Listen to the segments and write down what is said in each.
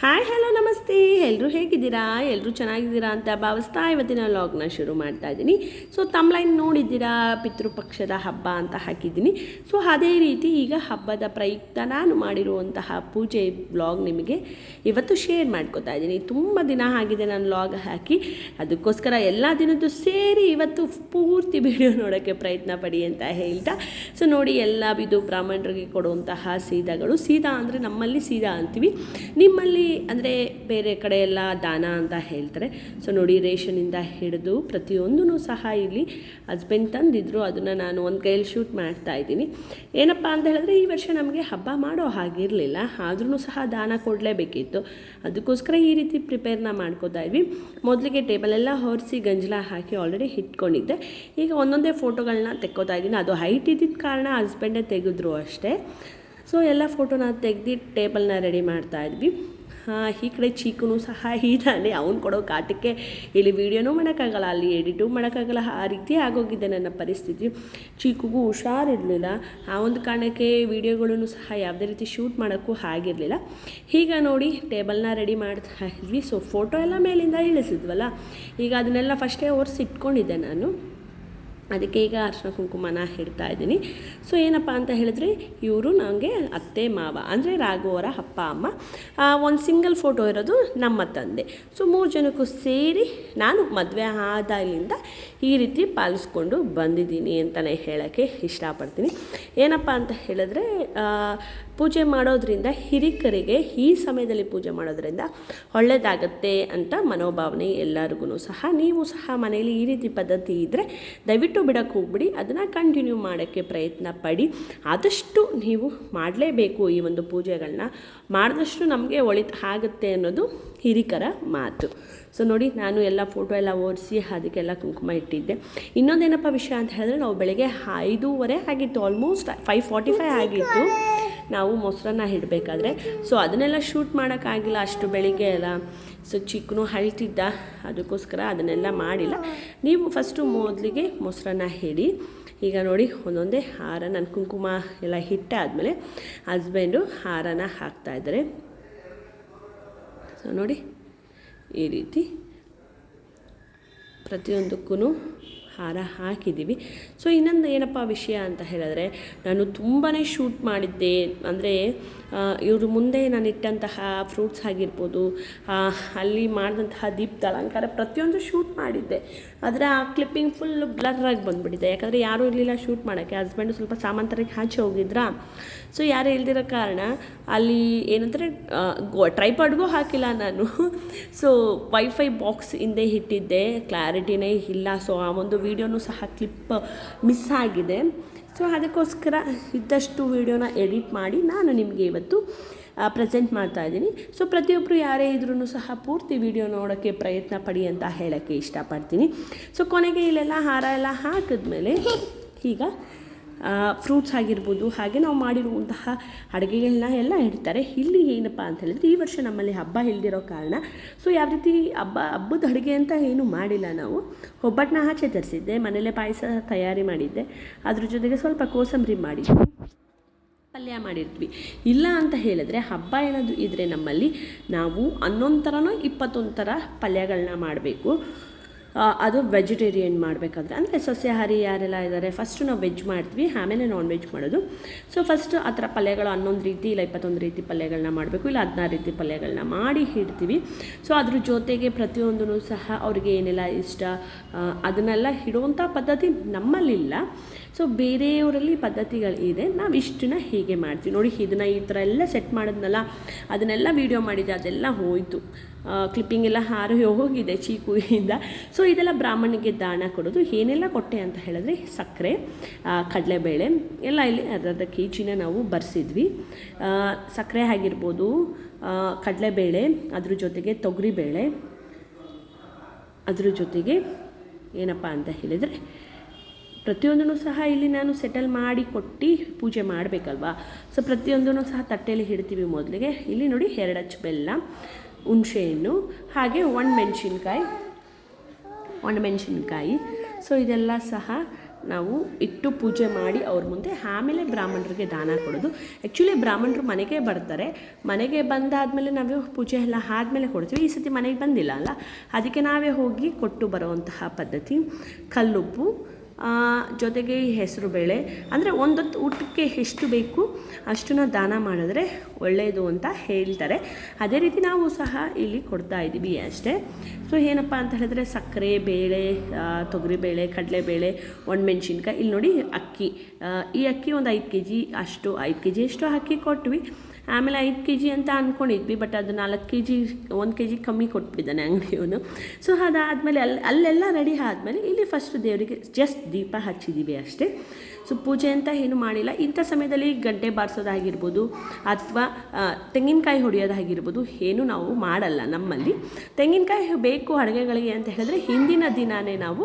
Hi hello ನಮಸ್ತೆ. ಎಲ್ಲರೂ ಹೇಗಿದ್ದೀರಾ? ಎಲ್ಲರೂ ಚೆನ್ನಾಗಿದ್ದೀರಾ ಅಂತ ಭಾವಿಸ್ತಾ ಇವತ್ತಿನ ಲಾಗ್ನ ಶುರು ಮಾಡ್ತಾ ಇದ್ದೀನಿ. ಸೊ ತಮ್ಲೈನ್ ನೋಡಿದ್ದೀರಾ? ಪಿತೃಪಕ್ಷದ ಹಬ್ಬ ಅಂತ ಹಾಕಿದ್ದೀನಿ. ಸೊ ಅದೇ ರೀತಿ ಈಗ ಹಬ್ಬದ ಪ್ರಯುಕ್ತ ನಾನು ಮಾಡಿರುವಂತಹ ಪೂಜೆ ಬ್ಲಾಗ್ ನಿಮಗೆ ಇವತ್ತು ಶೇರ್ ಮಾಡ್ಕೋತಾ ಇದ್ದೀನಿ. ತುಂಬ ದಿನ ಆಗಿದೆ ನಾನು ಲಾಗ್ ಹಾಕಿ. ಅದಕ್ಕೋಸ್ಕರ ಎಲ್ಲ ದಿನದ್ದು ಸೇರಿ ಇವತ್ತು ಪೂರ್ತಿ ವಿಡಿಯೋ ನೋಡೋಕ್ಕೆ ಪ್ರಯತ್ನ ಪಡಿ ಅಂತ ಹೇಳ್ತಾ. ಸೊ ನೋಡಿ, ಎಲ್ಲ ಇದು ಬ್ರಾಹ್ಮಣರಿಗೆ ಕೊಡುವಂತಹ ಸೀದಾಗಳು ಸೀದಾ ಅಂದರೆ ನಮ್ಮಲ್ಲಿ ಸೀದಾ ಅಂತೀವಿ. ನಿಮ್ಮಲ್ಲಿ ಅಂದರೆ ಬೇರೆ ಕಡೆ ಎಲ್ಲ ದಾನ ಅಂತ ಹೇಳ್ತಾರೆ. ಸೊ ನೋಡಿ ರೇಷನಿಂದ ಹಿಡಿದು ಪ್ರತಿಯೊಂದೂ ಸಹ ಇಲ್ಲಿ ಹಸ್ಬೆಂಡ್ ತಂದಿದ್ರು. ಅದನ್ನು ನಾನು ಒಂದು ಕೈಯಲ್ಲಿ ಶೂಟ್ ಮಾಡ್ತಾ ಇದ್ದೀನಿ. ಏನಪ್ಪ ಅಂತ ಹೇಳಿದ್ರೆ, ಈ ವರ್ಷ ನಮಗೆ ಹಬ್ಬ ಮಾಡೋ ಹಾಗಿರಲಿಲ್ಲ. ಆದ್ರೂ ಸಹ ದಾನ ಕೊಡಲೇಬೇಕಿತ್ತು. ಅದಕ್ಕೋಸ್ಕರ ಈ ರೀತಿ ಪ್ರಿಪೇರ್ನ ಮಾಡ್ಕೋತಾ ಇದ್ವಿ. ಮೊದಲಿಗೆ ಟೇಬಲೆಲ್ಲ ಹೊರಿಸಿ ಗಂಜಲ ಹಾಕಿ ಆಲ್ರೆಡಿ ಇಟ್ಕೊಂಡಿದ್ದೆ. ಈಗ ಒಂದೊಂದೇ ಫೋಟೋಗಳನ್ನ ತೆಕ್ಕೋತಾ ಇದ್ದೀನಿ. ಅದು ಹೈಟ್ ಇದ್ದಿದ್ದ ಕಾರಣ ಹಸ್ಬೆಂಡೇ ತೆಗೆದ್ರು ಅಷ್ಟೇ. ಸೊ ಎಲ್ಲ ಫೋಟೋನ ತೆಗ್ದು ಟೇಬಲ್ನ ರೆಡಿ ಮಾಡ್ತಾ ಇದ್ವಿ. ಈ ಕಡೆ ಚೀಕುನು ಸಹ ಇದ್ದಾನೆ. ಅವ್ನು ಕೊಡೋ ಕಾಟಕ್ಕೆ ಇಲ್ಲಿ ವೀಡಿಯೋನೂ ಮಾಡೋಕ್ಕಾಗಲ್ಲ, ಅಲ್ಲಿ ಎಡಿಟೂ ಮಾಡೋಕ್ಕಾಗಲ್ಲ. ಆ ರೀತಿ ಆಗೋಗಿದೆ ನನ್ನ ಪರಿಸ್ಥಿತಿ. ಚೀಕುಗೂ ಹುಷಾರಿರಲಿಲ್ಲ. ಆ ಒಂದು ಕಾರಣಕ್ಕೆ ವೀಡಿಯೋಗಳನ್ನು ಸಹ ಯಾವುದೇ ರೀತಿ ಶೂಟ್ ಮಾಡೋಕ್ಕೂ ಆಗಿರಲಿಲ್ಲ. ಈಗ ನೋಡಿ, ಟೇಬಲ್ನ ರೆಡಿ ಮಾಡ್ತಾ ಇದ್ವಿ. ಸೊ ಫೋಟೋ ಎಲ್ಲ ಮೇಲಿಂದ ಇಳಿಸಿದ್ವಲ್ಲ. ಈಗ ಅದನ್ನೆಲ್ಲ ಫಸ್ಟೇ ಒರೆಸಿ ಇಟ್ಕೊಂಡಿದ್ದೆ ನಾನು. ಅದಕ್ಕೆ ಈಗ ಅರ್ಶಿನ ಕುಂಕುಮನ ಹೇಳ್ತಾ ಇದ್ದೀನಿ. ಸೊ ಏನಪ್ಪ ಅಂತ ಹೇಳಿದ್ರೆ, ಇವರು ನನಗೆ ಅತ್ತೆ, ಮಾವ, ಅಂದರೆ ರಾಘುವರ ಅಪ್ಪ, ಅಮ್ಮ ಒಂದು ಸಿಂಗಲ್ ಫೋಟೋ ಇರೋದು ನಮ್ಮ ತಂದೆ. ಸೊ ಮೂರು ಜನಕ್ಕೂ ಸೇರಿ ನಾನು ಮದುವೆ ಆದಾಗಲಿಂದ ಈ ರೀತಿ ಪಾಲಿಸ್ಕೊಂಡು ಬಂದಿದ್ದೀನಿ ಅಂತಲೇ ಹೇಳೋಕ್ಕೆ ಇಷ್ಟಪಡ್ತೀನಿ. ಏನಪ್ಪ ಅಂತ ಹೇಳಿದ್ರೆ ಪೂಜೆ ಮಾಡೋದ್ರಿಂದ ಹಿರಿಕರಿಗೆ ಈ ಸಮಯದಲ್ಲಿ ಪೂಜೆ ಮಾಡೋದ್ರಿಂದ ಒಳ್ಳೆಯದಾಗತ್ತೆ ಅಂತ ಮನೋಭಾವನೆ ಎಲ್ಲರಿಗೂ ಸಹ. ನೀವು ಸಹ ಮನೆಯಲ್ಲಿ ಈ ರೀತಿ ಪದ್ಧತಿ ಇದ್ದರೆ ದಯವಿಟ್ಟು ಬಿಡಕ್ಕೆ ಹೋಗ್ಬಿಡಿ. ಅದನ್ನು ಕಂಟಿನ್ಯೂ ಮಾಡೋಕ್ಕೆ ಪ್ರಯತ್ನ ಪಡಿ. ಆದಷ್ಟು ನೀವು ಮಾಡಲೇಬೇಕು ಈ ಒಂದು ಪೂಜೆಗಳನ್ನ ಮಾಡಿದಷ್ಟು ನಮಗೆ ಒಳಿತು ಆಗುತ್ತೆ ಅನ್ನೋದು ಹಿರಿಕರ ಮಾತು. ಸೊ ನೋಡಿ, ನಾನು ಎಲ್ಲ ಫೋಟೋ ಎಲ್ಲ ಓಡಿಸಿ ಅದಕ್ಕೆಲ್ಲ ಕುಂಕುಮ ಇಟ್ಟಿದ್ದೆ. ಇನ್ನೊಂದೇನಪ್ಪ ವಿಷಯ ಅಂತ ಹೇಳಿದ್ರೆ ನಾವು ಬೆಳಗ್ಗೆ ಐದೂವರೆ ಆಗಿತ್ತು ಆಲ್ಮೋಸ್ಟ್ ಫೈವ್ ಫಾರ್ಟಿ ಫೈವ್ ಆಗಿತ್ತು. ನಾವು ಮೊಸರನ್ನ ಇಡಬೇಕಾದ್ರೆ. ಸೊ ಅದನ್ನೆಲ್ಲ ಶೂಟ್ ಮಾಡೋಕ್ಕಾಗಿಲ್ಲ, ಅಷ್ಟು ಬೆಳಿಗ್ಗೆ ಎಲ್ಲ ಸೊ ಚಿಕ್ಕನು ಹಳ್ತಿದ್ದ ಅದಕ್ಕೋಸ್ಕರ ಅದನ್ನೆಲ್ಲ ಮಾಡಿಲ್ಲ. ನೀವು ಫಸ್ಟು ಮೊದಲಿಗೆ ಮೊಸರನ್ನ ಹಿಡಿ ಈಗ ನೋಡಿ, ಒಂದೊಂದೇ ಹಾರ ನನ್ನ ಕುಂಕುಮ ಎಲ್ಲ ಹಿಟ್ಟಾದಮೇಲೆ ಹಸ್ಬೆಂಡು ಹಾರನ ಹಾಕ್ತಾಯಿದ್ದಾರೆ ಸೊ ನೋಡಿ, ಈ ರೀತಿ ಪ್ರತಿಯೊಂದಕ್ಕೂ ಹಾರ ಹಾಕಿದ್ದೀವಿ. ಸೊ ಇನ್ನೊಂದು ಏನಪ್ಪ ವಿಷಯ ಅಂತ ಹೇಳಿದ್ರೆ, ನಾನು ತುಂಬಾ ಶೂಟ್ ಮಾಡಿದ್ದೆ. ಅಂದರೆ ಇವರು ಮುಂದೆ ನಾನು ಇಟ್ಟಂತಹ ಫ್ರೂಟ್ಸ್ ಆಗಿರ್ಬೋದು ಅಲ್ಲಿ ಮಾಡಿದಂತಹ ದೀಪದ ಅಲಂಕಾರ ಪ್ರತಿಯೊಂದು ಶೂಟ್ ಮಾಡಿದ್ದೆ. ಆದರೆ, ಆ ಕ್ಲಿಪ್ಪಿಂಗ್ ಫುಲ್ ಬ್ಲರ್ರಾಗಿ ಬಂದುಬಿಟ್ಟಿದೆ. ಯಾಕಂದರೆ, ಯಾರೂ ಇರಲಿಲ್ಲ ಶೂಟ್ ಮಾಡೋಕ್ಕೆ. ಹಸ್ಬೆಂಡು ಸ್ವಲ್ಪ ಸಾಮಾಂತರಕ್ಕೆ ಆಚೆ ಹೋಗಿದ್ರಾ? ಸೊ ಯಾರು ಇಲ್ದಿರೋ ಕಾರಣ, ಅಲ್ಲಿ ಏನಂದರೆ ಟ್ರೈಪಾಡ್ಗೂ ಹಾಕಿಲ್ಲ ನಾನು. ಸೊ ವೈಫೈ ಬಾಕ್ಸ್ ಹಿಂದೆ ಇಟ್ಟಿದ್ದೆ. ಕ್ಲಾರಿಟಿನೇ ಇಲ್ಲ. ಸೊ ಆ ಒಂದು ವೀಡಿಯೋನೂ ಸಹ ಕ್ಲಿಪ್ ಮಿಸ್ ಆಗಿದೆ ಸೊ ಅದಕ್ಕೋಸ್ಕರ ಇದ್ದಷ್ಟು ವೀಡಿಯೋನ ಎಡಿಟ್ ಮಾಡಿ ನಾನು ನಿಮಗೆ ಇವತ್ತು ಪ್ರೆಸೆಂಟ್ ಮಾಡ್ತಾ ಇದ್ದೀನಿ. ಸೊ ಪ್ರತಿಯೊಬ್ಬರು ಯಾರೇ ಇದ್ರೂ ಸಹ ಪೂರ್ತಿ ವಿಡಿಯೋ ನೋಡೋಕ್ಕೆ ಪ್ರಯತ್ನ ಪಡಿ ಅಂತ ಹೇಳೋಕ್ಕೆ ಇಷ್ಟಪಡ್ತೀನಿ. ಸೊ ಕೊನೆಗೆ ಇಲ್ಲೆಲ್ಲ ಹಾರ ಎಲ್ಲ ಹಾಕಿದ್ಮೇಲೆ ಈಗ ಫ್ರೂಟ್ಸ್ ಆಗಿರ್ಬೋದು, ಹಾಗೆ ನಾವು ಮಾಡಿರುವಂತಹ ಅಡುಗೆಗಳನ್ನ ಎಲ್ಲ ಇಡ್ತಾರೆ ಇಲ್ಲಿ ಏನಪ್ಪ ಅಂತ ಹೇಳಿದ್ರೆ ಈ ವರ್ಷ ನಮ್ಮಲ್ಲಿ ಹಬ್ಬ ಇಲ್ದಿರೋ ಕಾರಣ ಸೊ ಯಾವ ರೀತಿ ಹಬ್ಬ, ಹಬ್ಬದ ಅಡುಗೆ ಅಂತ ಏನು ಮಾಡಿಲ್ಲ ನಾವು. ಒಬ್ಬಟ್ಟನ್ನ ಆಚೆ ತರಿಸಿದ್ದೆ, ಮನೇಲೆ ಪಾಯಸ ತಯಾರಿ ಮಾಡಿದ್ದೆ. ಅದ್ರ ಜೊತೆಗೆ ಸ್ವಲ್ಪ ಕೋಸಂಬರಿ ಮಾಡಿ ಪಲ್ಯ ಮಾಡಿರ್ತೀವಿ. ಇಲ್ಲ ಅಂತ ಹೇಳಿದ್ರೆ ಹಬ್ಬ ಏನಾದರೂ ಇದ್ದರೆ ನಮ್ಮಲ್ಲಿ ನಾವು ಹನ್ನೊಂದು ಥರನೋ ಇಪ್ಪತ್ತೊಂದು ಥರ ಪಲ್ಯಗಳನ್ನ ಮಾಡಬೇಕು. ಅದು ವೆಜಿಟೇರಿಯನ್ ಮಾಡಬೇಕಾದ್ರೆ. ಅಂದರೆ ಸಸ್ಯಾಹಾರಿ ಯಾರೆಲ್ಲ ಇದ್ದಾರೆ ಫಸ್ಟು ನಾವು ವೆಜ್ ಮಾಡ್ತೀವಿ, ಆಮೇಲೆ ನಾನ್ ವೆಜ್ ಮಾಡೋದು. ಸೊ ಫಸ್ಟ್ ಆ ಥರ ಪಲ್ಯಗಳು, ಹನ್ನೊಂದು ರೀತಿ ಇಲ್ಲ ಇಪ್ಪತ್ತೊಂದು ರೀತಿ ಪಲ್ಯಗಳನ್ನ ಮಾಡಬೇಕು, ಇಲ್ಲ ಹದಿನಾರು ರೀತಿ ಪಲ್ಯಗಳನ್ನ ಮಾಡಿ ಇಡ್ತೀವಿ. ಸೊ ಅದ್ರ ಜೊತೆಗೆ ಪ್ರತಿಯೊಂದೂ ಸಹ ಅವ್ರಿಗೆ ಏನೆಲ್ಲ ಇಷ್ಟ ಅದನ್ನೆಲ್ಲ ಇಡುವಂಥ ಪದ್ಧತಿ ನಮ್ಮಲ್ಲಿಲ್ಲ. ಸೊ ಬೇರೆಯವರಲ್ಲಿ ಪದ್ಧತಿಗಳು ಇದೆ, ನಾವು ಇಷ್ಟನ್ನ ಹೀಗೆ ಮಾಡ್ತೀವಿ. ನೋಡಿ, ಇದನ್ನ ಈ ಥರ ಎಲ್ಲ ಸೆಟ್ ಮಾಡಿದ್ನಲ್ಲ, ಅದನ್ನೆಲ್ಲ ವೀಡಿಯೋ ಮಾಡಿದ್ದೆ ಅದೆಲ್ಲ ಹೋಯಿತು. ಕ್ಲಿಪ್ಪಿಂಗ್ ಎಲ್ಲ ಹಾರಿ ಹೋಗಿದೆ ಚೀಕುಯಿಂದ ಸೊ ಇದೆಲ್ಲ ಬ್ರಾಹ್ಮಣಿಗೆ ದಾನ ಕೊಡೋದು. ಏನೆಲ್ಲ ಕೊಟ್ಟೆ ಅಂತ ಹೇಳಿದ್ರೆ, ಸಕ್ಕರೆ ಕಡಲೆಬೇಳೆ, ಎಲ್ಲ ಇಲ್ಲಿ ಅರ್ಧ ಕೆ ನಾವು ಬರೆಸಿದ್ವಿ. ಸಕ್ಕರೆ ಆಗಿರ್ಬೋದು ಕಡಲೆಬೇಳೆ, ಅದ್ರ ಜೊತೆಗೆ ತೊಗರಿಬೇಳೆ, ಅದ್ರ ಜೊತೆಗೆ ಏನಪ್ಪ ಅಂತ ಹೇಳಿದರೆ, ಪ್ರತಿಯೊಂದನ್ನು ಸಹ ಇಲ್ಲಿ ನಾನು ಸೆಟಲ್ ಮಾಡಿ ಕೊಟ್ಟು ಪೂಜೆ ಮಾಡಬೇಕಲ್ವಾ? ಸೊ ಪ್ರತಿಯೊಂದನ್ನು ಸಹ ತಟ್ಟೆಯಲ್ಲಿ ಹಿಡ್ತೀವಿ ಮೊದಲಿಗೆ. ಇಲ್ಲಿ ನೋಡಿ, ಎರಡು ಅಚ್ಚು ಬೆಲ್ಲ. ಹುಣಸೆಹಣ್ಣು, ಹಾಗೆ ಒಣ ಮೆಣಸಿನ್ಕಾಯಿ ಒಣಮೆಣಸಿನ್ಕಾಯಿ ಸೊ ಇದೆಲ್ಲ ಸಹ ನಾವು ಇಟ್ಟು ಪೂಜೆ ಮಾಡಿ ಅವ್ರ ಮುಂದೆ, ಆಮೇಲೆ ಬ್ರಾಹ್ಮಣರಿಗೆ ದಾನ ಕೊಡೋದು. ಆ್ಯಕ್ಚುಲಿ ಬ್ರಾಹ್ಮಣರು ಮನೆಗೆ ಬರ್ತಾರೆ. ಮನೆಗೆ ಬಂದಾದಮೇಲೆ ನಾವು ಪೂಜೆ ಎಲ್ಲ ಆದಮೇಲೆ ಕೊಡ್ತೀವಿ. ಈ ಸತಿ ಮನೆಗೆ ಬಂದಿಲ್ಲ ಅಲ್ಲ? ಅದಕ್ಕೆ ನಾವೇ ಹೋಗಿ ಕೊಟ್ಟು ಬರುವಂತಹ ಪದ್ಧತಿ, ಕಲ್ಲುಪ್ಪು ಜೊತೆಗೆ ಹೆಸರು ಬೇಳೆ. ಅಂದರೆ ಒಂದೊತ್ತು ಊಟಕ್ಕೆ ಎಷ್ಟು ಬೇಕು ಅಷ್ಟನ್ನ ದಾನ ಮಾಡಿದ್ರೆ ಒಳ್ಳೆಯದು ಅಂತ ಹೇಳ್ತಾರೆ. ಅದೇ ರೀತಿ ನಾವು ಸಹ ಇಲ್ಲಿ ಕೊಡ್ತಾ ಇದ್ದೀವಿ ಅಷ್ಟೇ. ಸೊ ಏನಪ್ಪ ಅಂತ ಹೇಳಿದ್ರೆ ಸಕ್ಕರೆ, ಬೇಳೆ ತೊಗರಿಬೇಳೆ ಕಡಲೆಬೇಳೆ ಒಣಮೆಣ್ಸಿನ್ಕಾಯಿ. ಇಲ್ಲಿ ನೋಡಿ ಅಕ್ಕಿ. ಈ ಅಕ್ಕಿ ಒಂದು ಐದು ಕೆ ಜಿ ಅಷ್ಟು ಐದು ಕೆ ಜಿ ಅಷ್ಟು ಅಕ್ಕಿ ಕೊಟ್ವಿ. ಆಮೇಲೆ ಐದು ಕೆ ಜಿ ಅಂತ ಅಂದ್ಕೊಂಡಿದ್ವಿ ಬಟ್ ಅದು ನಾಲ್ಕು ಕೆ ಜಿ, ಒಂದು ಕೆ ಜಿ ಕಮ್ಮಿ ಕೊಟ್ಬಿದ್ದಾನೆ ಅಂಗಡಿಯವನು. ಸೊ ಅದಾದಮೇಲೆ ಅಲ್ಲಿ ಅಲ್ಲೆಲ್ಲ ರೆಡಿ ಆದಮೇಲೆ ಇಲ್ಲಿ ಫಸ್ಟ್ ದೇವರಿಗೆ ಜಸ್ಟ್ ದೀಪ ಹಚ್ಚಿದ್ದೀವಿ ಅಷ್ಟೇ. ಸೊ ಪೂಜೆ ಅಂತ ಏನು ಮಾಡಿಲ್ಲ. ಇಂಥ ಸಮಯದಲ್ಲಿ ಗಂಟೆ ಬಾರಿಸೋದಾಗಿರ್ಬೋದು ಅಥವಾ ತೆಂಗಿನಕಾಯಿ ಹೊಡೆಯೋದಾಗಿರ್ಬೋದು ಏನು ನಾವು ಮಾಡಲ್ಲ ನಮ್ಮಲ್ಲಿ. ತೆಂಗಿನಕಾಯಿ ಬೇಕು ಅಡುಗೆಗಳಿಗೆ ಅಂತ ಹೇಳಿದ್ರೆ ಹಿಂದಿನ ದಿನವೇ ನಾವು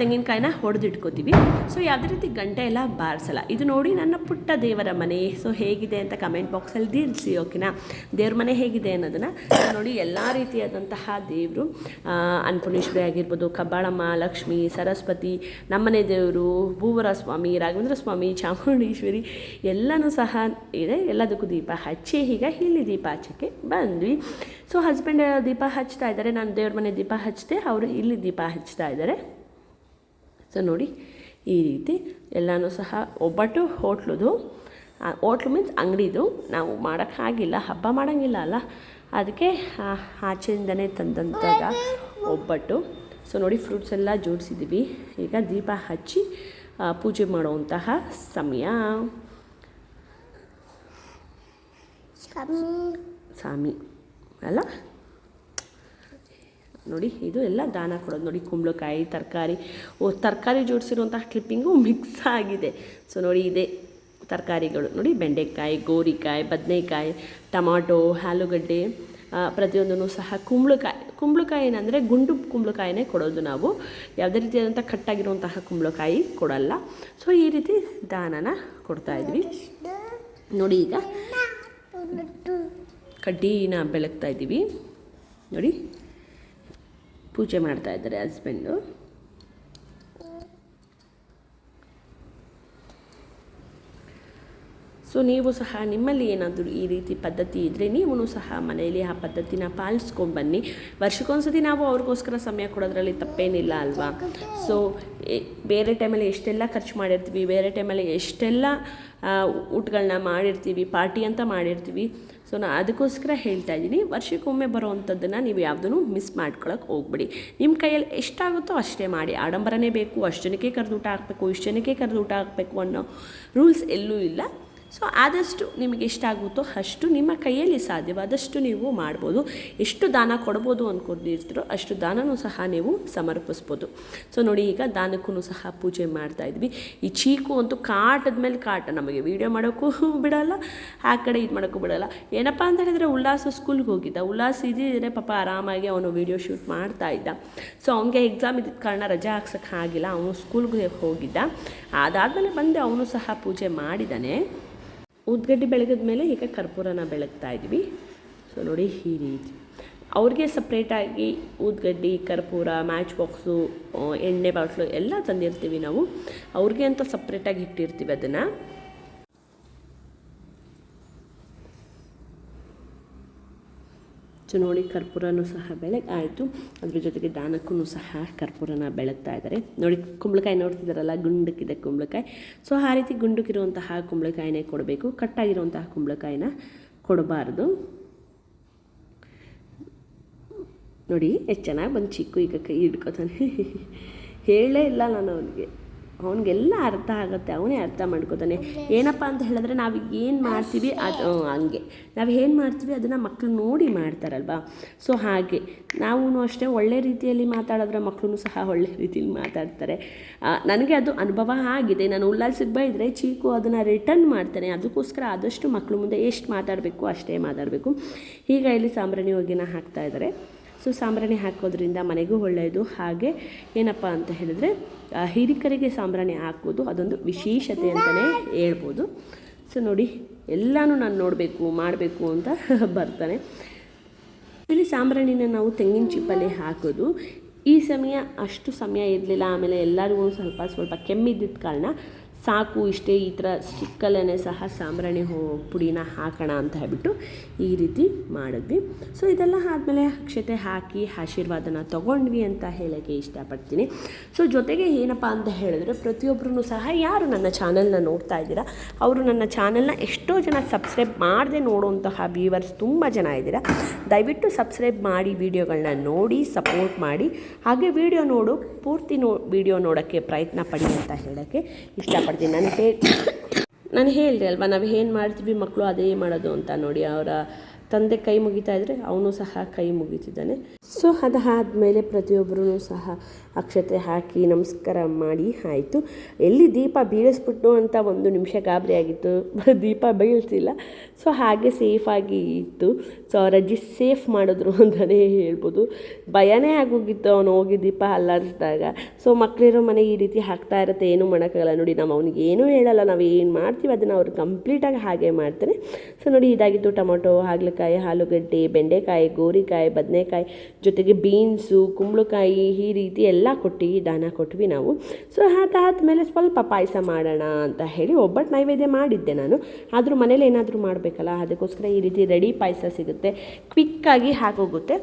ತೆಂಗಿನಕಾಯಿನ ಹೊಡೆದಿಟ್ಕೋತೀವಿ. ಸೊ ಯಾವುದೇ ರೀತಿ ಗಂಟೆ ಎಲ್ಲ ಬಾರಿಸಲ್ಲ. ಇದು ನೋಡಿ ನನ್ನ ಪುಟ್ಟ ದೇವರ ಮನೆ. ಸೊ ಹೇಗಿದೆ ಅಂತ ಕಮೆಂಟ್ ಬಾಕ್ಸಲ್ಲಿ ತಿಳಿಸಿ, ಓಕೆನಾ? ದೇವ್ರ ಮನೆ ಹೇಗಿದೆ ಅನ್ನೋದನ್ನು ನೋಡಿ ಎಲ್ಲ ರೀತಿಯಾದಂತಹ ದೇವರು ಅನ್ನಪೂರ್ಣೇಶ್ವರಿ ಆಗಿರ್ಬೋದು, ಕಬ್ಬಾಳಮ್ಮ, ಲಕ್ಷ್ಮಿ, ಸರಸ್ವತಿ, ನಮ್ಮನೆ ದೇವರು ಭೂವರ ಸ್ವಾಮಿ ರಾಘವೇಂದ್ರ ಸ್ವಾಮಿ, ಚಾಮುಂಡೇಶ್ವರಿ ಎಲ್ಲನೂ ಸಹ ಇದೆ. ಎಲ್ಲದಕ್ಕೂ ದೀಪ ಹಚ್ಚಿ ಈಗ ಇಲ್ಲಿ ದೀಪ ಹಚ್ಚಕ್ಕೆ ಬಂದ್ವಿ. ಸೊ ಹಸ್ಬೆಂಡ್ ದೀಪ ಹಚ್ತಾ ಇದ್ದಾರೆ. ನಾನು ದೇವ್ರ ಮನೆ ದೀಪ ಹಚ್ಚಿದೆ ಅವರು ಇಲ್ಲಿ ದೀಪ ಹಚ್ತಾ ಇದ್ದಾರೆ. ಸೊ ನೋಡಿ ಈ ರೀತಿ ಎಲ್ಲನೂ ಸಹ ಒಬ್ಬಟ್ಟು ಹೋಟ್ಲದು. Hotel means ಅಂಗಡಿದು. ನಾವು ಮಾಡೋಕ್ಕಾಗಿಲ್ಲ ಹಬ್ಬ ಮಾಡೋಂಗಿಲ್ಲ ಅಲ್ಲ. ಅದಕ್ಕೆ ಆಚೆಯಿಂದನೇ ತಂದಂತಾಗ ಒಬ್ಬಟ್ಟು. ಸೊ ನೋಡಿ ಫ್ರೂಟ್ಸ್ ಎಲ್ಲ ಜೋಡಿಸಿದ್ದೀವಿ. ಈಗ ದೀಪ ಹಚ್ಚಿ ಪೂಜೆ ಮಾಡುವಂತಹ ಸಮಯ. ಸ್ವಾಮಿ. ಅಲ್ಲ? ನೋಡಿ ಇದು ಎಲ್ಲ ದಾನ ಕೊಡೋದು. ನೋಡಿ ಕುಂಬಳಕಾಯಿ ತರಕಾರಿ. ಓ ತರಕಾರಿ ಜೋಡಿಸಿರುವಂತಹ ಕ್ಲಿಪ್ಪಿಂಗು ಮಿಕ್ಸ್ ಆಗಿದೆ. ಸೊ ನೋಡಿ ಇದೆ ತರಕಾರಿಗಳು. ನೋಡಿ ಬೆಂಡೆಕಾಯಿ ಗೋರಿಕಾಯಿ ಬದನೆಕಾಯಿ ಟಮಾಟೋ ಆಲೂಗಡ್ಡೆ. ಪ್ರತಿಯೊಂದನ್ನು ಸಹ ಕುಂಬಳಕಾಯಿ ಕುಂಬಳಕಾಯಿ ಏನಂದರೆ ಗುಂಡು ಕುಂಬಳಕಾಯಿನೇ ಕೊಡೋದು ನಾವು. ಯಾವುದೇ ರೀತಿಯಾದಂಥ ಕಟ್ಟಾಗಿರುವಂತಹ ಕುಂಬಳಕಾಯಿ ಕೊಡಲ್ಲ. ಸೊ ಈ ರೀತಿ ದಾನನ ಕೊಡ್ತಾ ಇದ್ವಿ. ನೋಡಿ ಈಗ ಕಡ್ಡಿನ ಬೆಳಗ್ತಾ ಇದ್ದೀವಿ. ನೋಡಿ, ಪೂಜೆ ಮಾಡ್ತಾ ಇದ್ದಾರೆ ಹಸ್ಬೆಂಡು ಸೊ ನೀವು ಸಹ ನಿಮ್ಮಲ್ಲಿ ಏನಾದರೂ ಈ ರೀತಿ ಪದ್ಧತಿ ಇದ್ದರೆ ನೀವು ಸಹ ಮನೆಯಲ್ಲಿ ಆ ಪದ್ಧತಿನ ಪಾಲಿಸ್ಕೊಂಬನ್ನಿ ವರ್ಷಕ್ಕೊಂದ್ಸತಿ ನಾವು ಅವ್ರಿಗೋಸ್ಕರ ಸಮಯ ಕೊಡೋದ್ರಲ್ಲಿ ತಪ್ಪೇನಿಲ್ಲ ಅಲ್ವಾ? ಸೊ ಬೇರೆ ಟೈಮಲ್ಲಿ ಎಷ್ಟೆಲ್ಲ ಖರ್ಚು ಮಾಡಿರ್ತೀವಿ, ಬೇರೆ ಟೈಮಲ್ಲಿ ಎಷ್ಟೆಲ್ಲ ಊಟಗಳನ್ನ ಮಾಡಿರ್ತೀವಿ, ಪಾರ್ಟಿ ಅಂತ ಮಾಡಿರ್ತೀವಿ. ಸೊ ನಾನು ಅದಕ್ಕೋಸ್ಕರ ಹೇಳ್ತಾ ಇದ್ದೀನಿ, ವರ್ಷಕ್ಕೊಮ್ಮೆ ಬರೋವಂಥದ್ದನ್ನು ನೀವು ಯಾವುದನ್ನು ಮಿಸ್ ಮಾಡ್ಕೊಳಕ್ಕೆ ಹೋಗ್ಬಿಡಿ. ನಿಮ್ಮ ಕೈಯಲ್ಲಿ ಎಷ್ಟಾಗುತ್ತೋ ಅಷ್ಟೇ ಮಾಡಿ. ಆಡಂಬರನೇ ಬೇಕು, ಅಷ್ಟು ಜನಕ್ಕೆ ಕರೆದು ಊಟ ಹಾಕಬೇಕು, ಇಷ್ಟು ಜನಕ್ಕೆ ಕರೆದು ಊಟ ಹಾಕಬೇಕು ಅನ್ನೋ ರೂಲ್ಸ್ ಎಲ್ಲೂ ಇಲ್ಲ. ಸೊ ಆದಷ್ಟು ನಿಮಗೆ ಇಷ್ಟ ಆಗುತ್ತೋ ಅಷ್ಟು ನಿಮ್ಮ ಕೈಯಲ್ಲಿ ಸಾಧ್ಯವಾದಷ್ಟು ನೀವು ಮಾಡ್ಬೋದು. ಎಷ್ಟು ದಾನ ಕೊಡ್ಬೋದು ಅಂದ್ಕೊಂಡಿರ್ತೀರೋ ಅಷ್ಟು ದಾನನೂ ಸಹ ನೀವು ಸಮರ್ಪಿಸ್ಬೋದು. ಸೊ ನೋಡಿ, ಈಗ ದಾನಕ್ಕೂ ಸಹ ಪೂಜೆ ಮಾಡ್ತಾ ಇದ್ವಿ. ಈ ಚೀಕು ಅಂತೂ ಕಾಟದ ಮೇಲೆ ಕಾಟ, ನಮಗೆ ವೀಡಿಯೋ ಮಾಡೋಕ್ಕೂ ಬಿಡಲ್ಲ, ಆ ಕಡೆ ಇದು ಮಾಡೋಕ್ಕೂ ಬಿಡಲ್ಲ. ಏನಪ್ಪ ಅಂತ ಹೇಳಿದರೆ ಉಲ್ಲಾಸ ಸ್ಕೂಲ್ಗೆ ಹೋಗಿದ್ದ. ಉಲ್ಲಾಸ ಇದ್ದಿದ್ದರೆ ಪಾಪ ಆರಾಮಾಗಿ ಅವನು ವೀಡಿಯೋ ಶೂಟ್ ಮಾಡ್ತಾ ಇದ್ದ. ಸೊ ಅವನಿಗೆ ಎಕ್ಸಾಮ್ ಇದ್ದಿದ್ದ ಕಾರಣ ರಜಾ ಹಾಕ್ಸೋಕ್ಕಾಗಿಲ್ಲ ಅವನು ಸ್ಕೂಲ್ಗೆ ಹೋಗಿದ್ದ. ಅದಾದಮೇಲೆ ಬಂದೆ ಅವನು ಸಹ ಪೂಜೆ ಮಾಡಿದ್ದಾನೆ ಉದ್ಗಡ್ಡಿ ಬೆಳಗಿದ ಮೇಲೆ ಈಗ ಕರ್ಪೂರನ ಬೆಳಗ್ತಾ ಇದ್ವಿ. ಸೊ ನೋಡಿ ಈ ರೀತಿ. ಅವ್ರಿಗೆ ಸಪ್ರೇಟಾಗಿ ಊದ್ಗಡ್ಡಿ ಕರ್ಪೂರ ಮ್ಯಾಚ್ ಬಾಕ್ಸು ಎಣ್ಣೆ ಬಾಟ್ಲು ಎಲ್ಲ ತಂದಿರ್ತೀವಿ ನಾವು. ಅವ್ರಿಗೆ ಅಂತ ಸಪ್ರೇಟಾಗಿ ಇಟ್ಟಿರ್ತೀವಿ ಅದನ್ನು. ಸೊ ನೋಡಿ ಕರ್ಪೂರನೂ ಸಹ ಬೆಳಗ್ಗೆ ಆಯಿತು. ಅದ್ರ ಜೊತೆಗೆ ದಾನಕ್ಕೂ ಸಹ ಕರ್ಪೂರನ ಬೆಳಗ್ತಾ ಇದ್ದಾರೆ. ನೋಡಿ, ಕುಂಬಳಕಾಯಿ ನೋಡ್ತಿದ್ದಾರಲ್ಲ, ಗುಂಡಕ್ಕಿದೆ ಕುಂಬಳಕಾಯಿ. ಸೊ, ಆ ರೀತಿ ಗುಂಡಕ್ಕಿರುವಂತಹ ಕುಂಬಳಕಾಯಿನೇ ಕೊಡಬೇಕು. ಕಟ್ಟಾಗಿರುವಂತಹ ಕುಂಬಳಕಾಯಿನ ಕೊಡಬಾರ್ದು. ನೋಡಿ, ಎಷ್ಟು ಚೆನ್ನಾಗಿ ಬಂದು ಚಿಕ್ಕು ಈಗ ಕೈ ಹಿಡ್ಕೊತಾನೆ. ಹೇಳೇ ಇಲ್ಲ ನಾನು ಅವನಿಗೆ. ಅವನಿಗೆಲ್ಲ ಅರ್ಥ ಆಗುತ್ತೆ ಅವನೇ ಅರ್ಥ ಮಾಡ್ಕೋತಾನೆ. ಏನಪ್ಪ ಅಂತ ಹೇಳಿದ್ರೆ ನಾವು ಏನು ಮಾಡ್ತೀವಿ ಅದು ಹಂಗೆ. ನಾವು ಏನು ಮಾಡ್ತೀವಿ ಅದನ್ನು ಮಕ್ಕಳು ನೋಡಿ ಮಾಡ್ತಾರಲ್ವಾ? ಸೊ ಹಾಗೆ. ನಾವು ಅಷ್ಟೇ ಒಳ್ಳೆ ರೀತಿಯಲ್ಲಿ ಮಾತಾಡಿದ್ರೆ ಮಕ್ಕಳು ಸಹ ಒಳ್ಳೆ ರೀತಿಯಲ್ಲಿ ಮಾತಾಡ್ತಾರೆ. ನನಗೆ ಅದು ಅನುಭವ ಆಗಿದೆ. ನಾನು ಉಲ್ಲಾಸಿಗೆ ಬೈದರೆ ಚೀಕು ಅದನ್ನು ರಿಟರ್ನ್ ಮಾಡ್ತಾನೆ. ಅದಕ್ಕೋಸ್ಕರ ಆದಷ್ಟು ಮಕ್ಕಳು ಮುಂದೆ ಎಷ್ಟು ಮಾತಾಡಬೇಕು ಅಷ್ಟೇ ಮಾತಾಡಬೇಕು. ಈಗ ಇಲ್ಲಿ ಸಾಂಬ್ರಾಣಿ ಹೊಗೆನ ಹಾಕ್ತಾ ಇದ್ದಾರೆ ಸೊ ಸಾಂಬ್ರಾಣಿ ಹಾಕೋದ್ರಿಂದ ಮನೆಗೂ ಒಳ್ಳೆಯದು. ಹಾಗೆ ಏನಪ್ಪ ಅಂತ ಹೇಳಿದ್ರೆ ಹಿರಿಕರಿಗೆ ಸಾಂಬ್ರಾಣಿ ಹಾಕೋದು ಅದೊಂದು ವಿಶೇಷತೆ ಅಂತಲೇ ಹೇಳ್ಬೋದು. ಸೊ ನೋಡಿ, ಎಲ್ಲನೂ ನಾನು ನೋಡಬೇಕು, ಮಾಡಬೇಕು ಅಂತ ಬರ್ತಾನೆ. ಇಲ್ಲಿ ಸಾಂಬ್ರಾಣಿನ ನಾವು ತೆಂಗಿನ ಚಿಪ್ಪಲ್ಲಿ ಹಾಕೋದು. ಈ ಸಮಯ ಅಷ್ಟು ಸಮಯ ಇರಲಿಲ್ಲ, ಆಮೇಲೆ ಎಲ್ಲರಿಗೂ ಸ್ವಲ್ಪ ಸ್ವಲ್ಪ ಕೆಮ್ಮಿದ್ದಿದ್ದ ಕಾರಣ ಸಾಕು ಇಷ್ಟೇ ಈ ಥರ ಸ್ಟಿಕ್ಕಲ್ಲೇ ಸಹ ಸಾಂಬ್ರಾಣಿ ಹೋ ಪುಡಿನ ಹಾಕೋಣ ಅಂತ ಹೇಳ್ಬಿಟ್ಟು ಈ ರೀತಿ ಮಾಡಿದ್ವಿ. ಸೊ ಇದೆಲ್ಲ ಆದಮೇಲೆ ಅಕ್ಷತೆ ಹಾಕಿ ಆಶೀರ್ವಾದನ ತೊಗೊಂಡ್ವಿ ಅಂತ ಹೇಳೋಕ್ಕೆ ಇಷ್ಟಪಡ್ತೀನಿ. ಸೊ ಜೊತೆಗೆ ಏನಪ್ಪ ಅಂತ ಹೇಳಿದ್ರೆ ಪ್ರತಿಯೊಬ್ಬರೂ ಸಹ ಯಾರು ನನ್ನ ಚಾನಲ್ನ ನೋಡ್ತಾ ಇದ್ದೀರಾ? ಅವರು ನನ್ನ ಚಾನಲ್ನ ಎಷ್ಟೋ ಜನ ಸಬ್ಸ್ಕ್ರೈಬ್ ಮಾಡದೆ ನೋಡುವಂತಹ ವ್ಯೂವರ್ಸ್ ತುಂಬ ಜನ ಇದ್ದೀರಾ? ದಯವಿಟ್ಟು ಸಬ್ಸ್ಕ್ರೈಬ್ ಮಾಡಿ ವಿಡಿಯೋಗಳನ್ನ ನೋಡಿ ಸಪೋರ್ಟ್ ಮಾಡಿ. ಹಾಗೆ ವಿಡಿಯೋ ನೋಡು, ಪೂರ್ತಿ ನೋ ವಿಡಿಯೋ ನೋಡೋಕ್ಕೆ ಪ್ರಯತ್ನ ಪಡಿ ಅಂತ ಹೇಳೋಕ್ಕೆ ಇಷ್ಟಪಡ್ತೀನಿ. ನಾನು ಹೇ ನಾನು ಹೇಳಿದೆ ಅಲ್ವಾ, ನಾವು ಏನು ಮಾಡ್ತೀವಿ ಮಕ್ಕಳು ಅದೇ ಮಾಡೋದು ಅಂತ ನೋಡಿ. ಅವರ ತಂದೆ ಕೈ ಮುಗಿತಾ ಇದ್ದರೆ ಅವನು ಸಹ ಕೈ ಮುಗಿತಿದ್ದಾನೆ. ಸೊ, ಅದಾದಮೇಲೆ ಪ್ರತಿಯೊಬ್ಬರೂ ಸಹ ಅಕ್ಷತೆ ಹಾಕಿ ನಮಸ್ಕಾರ ಮಾಡಿ, ಆಯಿತು. ಎಲ್ಲಿ ದೀಪ ಬೀಳಿಸ್ಬಿಟ್ಟು ಅಂತ ಒಂದು ನಿಮಿಷ ಗಾಬರಿ ಆಗಿತ್ತು. ದೀಪ ಬೀಳಿಸಿಲ್ಲ. ಸೊ, ಹಾಗೆ ಸೇಫಾಗಿ ಇತ್ತು. ಸೊ ಅವ್ರ ಅಜ್ಜಿ ಸೇಫ್ ಮಾಡಿದ್ರು ಅಂತಲೇ ಹೇಳ್ಬೋದು. ಭಯನೇ ಆಗೋಗಿತ್ತು ಅವನು ಹೋಗಿ ದೀಪ ಅಲ್ಲಾಡಿಸಿದಾಗ ಸೊ ಮಕ್ಕಳಿರೋ ಮನೆ ಈ ರೀತಿ ಹಾಕ್ತಾ ಇರುತ್ತೆ, ಏನೂ ಮಾಡೋಕ್ಕಾಗಲ್ಲ. ನೋಡಿ, ನಾವು ಅವ್ನಿಗೆ ಏನೂ ಹೇಳಲ್ಲ. ನಾವು ಏನು ಮಾಡ್ತೀವಿ ಅದನ್ನು ಅವರು ಕಂಪ್ಲೀಟಾಗಿ ಹಾಗೆ ಮಾಡ್ತಾರೆ. ಸೊ, ನೋಡಿ, ಇದಾಗಿತ್ತು ಟೊಮೊಟೊ, ಹಾಗಲಕಾಯಿ, ಆಲೂಗಡ್ಡೆ, ಬೆಂಡೆಕಾಯಿ, ಗೋರಿಕಾಯಿ, ಬದನೆಕಾಯಿ. ಜೊತೆಗೆ ಬೀನ್ಸು, ಕುಂಬಳಕಾಯಿ, ಈ ರೀತಿ ಎಲ್ಲ ಕೊಟ್ಟು ದಾನ ಕೊಟ್ವಿ ನಾವು. ಸೊ ಅದಾದಮೇಲೆ ಸ್ವಲ್ಪ ಪಾಯಸ ಮಾಡೋಣ ಅಂತ ಹೇಳಿ ಒಬ್ಬಟ್ಟು ನೈವೇದ್ಯ ಮಾಡಿದ್ದೆ ನಾನು. ಆದರೂ ಮನೇಲಿ ಏನಾದರೂ ಮಾಡಬೇಕಲ್ಲ, ಅದಕ್ಕೋಸ್ಕರ ಈ ರೀತಿ ರೆಡಿ ಪಾಯಸ ಸಿಗುತ್ತೆ. ಕ್ವಿಕ್ಕಾಗಿ ಹಾಕೋಗುತ್ತೆ.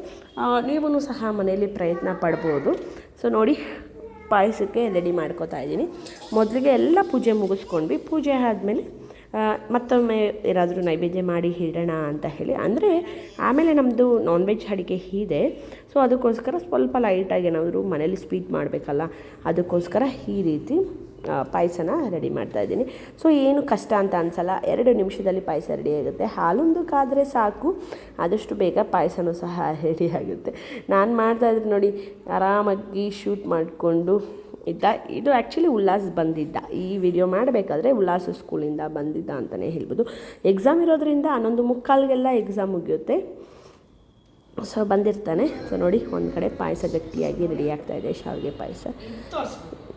ನೀವೂ ಸಹ ಮನೆಯಲ್ಲಿ ಪ್ರಯತ್ನ ಪಡ್ಬೋದು. ಸೊ ನೋಡಿ, ಪಾಯಸಕ್ಕೆ ರೆಡಿ ಮಾಡ್ಕೋತಾ ಇದ್ದೀನಿ. ಮೊದಲಿಗೆ ಎಲ್ಲ ಪೂಜೆ ಮುಗಿಸ್ಕೊಂಡ್ವಿ. ಪೂಜೆ ಆದಮೇಲೆ ಮತ್ತೊಮ್ಮೆ ಏನಾದರೂ ನೈವೇದ್ಯ ಮಾಡಿ ಇಡೋಣ ಅಂತ ಹೇಳಿ. ಅಂದರೆ ಆಮೇಲೆ ನಮ್ಮದು ನಾನ್ ವೆಜ್ ಅಡುಗೆ ಇದೆ ಸೊ ಅದಕ್ಕೋಸ್ಕರ ಸ್ವಲ್ಪ ಲೈಟಾಗಿ ಏನಾದರೂ ಮನೇಲಿ ಸ್ವೀಟ್ ಮಾಡಬೇಕಲ್ಲ, ಅದಕ್ಕೋಸ್ಕರ ಈ ರೀತಿ ಪಾಯಸನ ರೆಡಿ ಮಾಡ್ತಾ ಇದ್ದೀನಿ. ಸೊ ಏನು ಕಷ್ಟ ಅಂತ ಅನ್ಸಲ್ಲ. ಎರಡು ನಿಮಿಷದಲ್ಲಿ ಪಾಯಸ ರೆಡಿ ಆಗುತ್ತೆ. ಹಾಲೊಂದು ಕಾದರೆ ಸಾಕು. ಆದಷ್ಟು ಬೇಗ ಪಾಯಸನೂ ಸಹ ರೆಡಿ ಆಗುತ್ತೆ. ನಾನು ಮಾಡ್ತಾಯಿದ್ರೆ ನೋಡಿ, ಆರಾಮಾಗಿ ಶೂಟ್ ಮಾಡಿಕೊಂಡು ಇದ್ದ, ಇದು ಆ್ಯಕ್ಚುಲಿ ಉಲ್ಲಾಸ್ ಬಂದಿದ್ದ. ಈ ವಿಡಿಯೋ ಮಾಡಬೇಕಾದ್ರೆ ಉಲ್ಲಾಸ ಸ್ಕೂಲಿಂದ ಬಂದಿದ್ದ ಅಂತಲೇ ಹೇಳ್ಬೋದು. ಎಕ್ಸಾಮ್ ಇರೋದ್ರಿಂದ ಹನ್ನೊಂದು ಮುಕ್ಕಾಲಿಗೆಲ್ಲ ಎಕ್ಸಾಮ್ ಮುಗಿಯುತ್ತೆ. ಸೊ ಬಂದಿರ್ತಾನೆ. ಸೊ ನೋಡಿ, ಒಂದು ಕಡೆ ಪಾಯಸ ಗಟ್ಟಿಯಾಗಿ ರೆಡಿ ಆಗ್ತಾ ಇದೆ. ಶಾವಿಗೆ ಪಾಯಸ.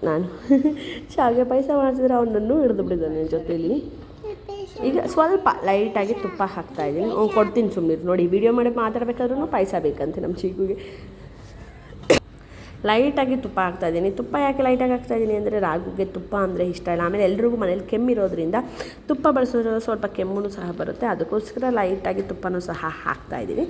ನಾನು ಶಾವಿಗೆ ಪಾಯಸ ಮಾಡಿಸಿದ್ರೆ ಅವನನ್ನು ಹಿಡಿದು ನನ್ನ ಜೊತೆಯಲ್ಲಿ. ಈಗ ಸ್ವಲ್ಪ ಲೈಟಾಗಿ ತುಪ್ಪ ಹಾಕ್ತಾಯಿದ್ದೀನಿ ಅವ್ನು ಕೊಡ್ತೀನಿ ಸುಮ್ಮನೆ ನೋಡಿ ವಿಡಿಯೋ ಮಾಡಿ ಮಾತಾಡಬೇಕಾದ್ರೂ ಪಾಯಸ ಬೇಕಂತೆ ನಮ್ಮ ಚೀಕುಗೆ ಲೈಟಾಗಿ ತುಪ್ಪ ಹಾಕ್ತಾಯಿದ್ದೀನಿ ತುಪ್ಪ ಯಾಕೆ ಲೈಟಾಗಿ ಹಾಕ್ತಾಯಿದ್ದೀನಿ ಅಂದರೆ ರಾಗುಗೆ ತುಪ್ಪ ಅಂದರೆ ಇಷ್ಟ ಇಲ್ಲ. ಆಮೇಲೆ ಎಲ್ರಿಗೂ ಮನೇಲಿ ಕೆಮ್ಮಿರೋದ್ರಿಂದ ತುಪ್ಪ ಬಳಸಿದ್ರೆ ಸ್ವಲ್ಪ ಕೆಮ್ಮು ಸಹ ಬರುತ್ತೆ. ಅದಕ್ಕೋಸ್ಕರ ಲೈಟಾಗಿ ತುಪ್ಪನೂ ಸಹ ಹಾಕ್ತಾಯಿದ್ದೀನಿ